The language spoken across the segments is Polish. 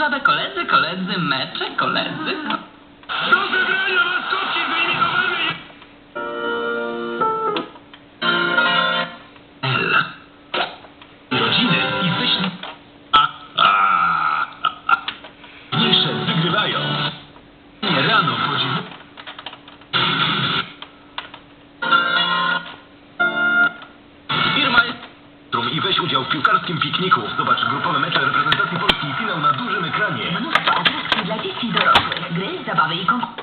żabę koledzy, koledzy, mecze, koledzy. Do zebrania Udział w piłkarskim pikniku. Zobacz grupowe mecze reprezentacji Polski i finał na dużym ekranie. Mnóstwo atrakcji dla dzieci i dorosłych, gry, zabawy i konkursy.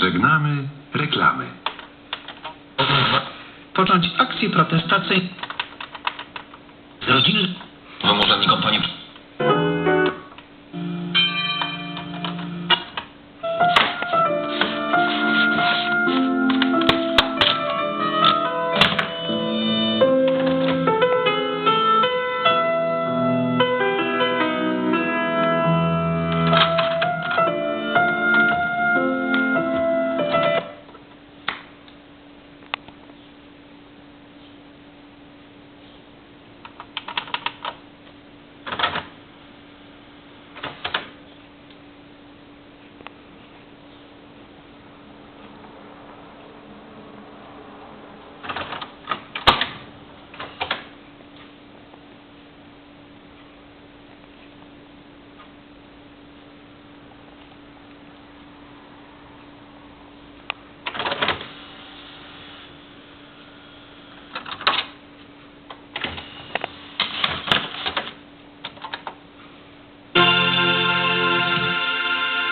Żegnamy reklamy. Począć akcję protestacyjną. Z rodziny...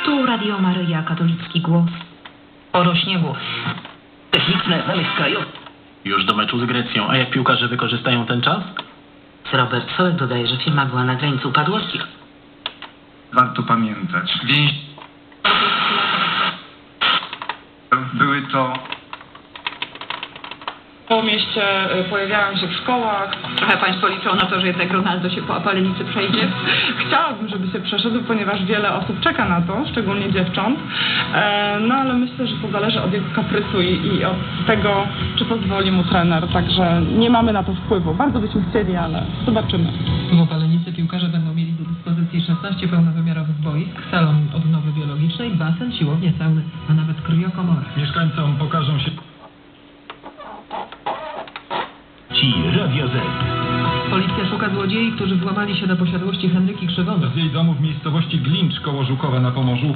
Tu Radio Maryja, katolicki głos. Poro śniegu. Techniczne zamysł krajowy. Już do meczu z Grecją. A jak piłkarze wykorzystają ten czas? Robert Sołek dodaje, że firma była na granicy upadłości. Warto pamiętać. Więź... Były to Y, pojawiają się w szkołach. Trochę Państwo liczą na to, że jednak Ronaldo się po apalenicy przejdzie. Chciałabym, żeby się przeszedł, ponieważ wiele osób czeka na to, szczególnie dziewcząt. E, No ale myślę, że to zależy od jego kaprysu i, i od tego, czy pozwoli mu trener. Także nie mamy na to wpływu. Bardzo byśmy chcieli, ale zobaczymy. W Opalenicy piłkarze będą mieli do dyspozycji 16 pełnowymiarowych boisk, salon odnowy biologicznej, basen, siłownię, sauny, a nawet kryokomorę. Mieszkańcom pokażą się... Radio Z. Policja szuka złodziei, którzy włamali się do posiadłości Henryki Krzywonos. Z jej domu w miejscowości Glincz koło Żukowa na Pomorzu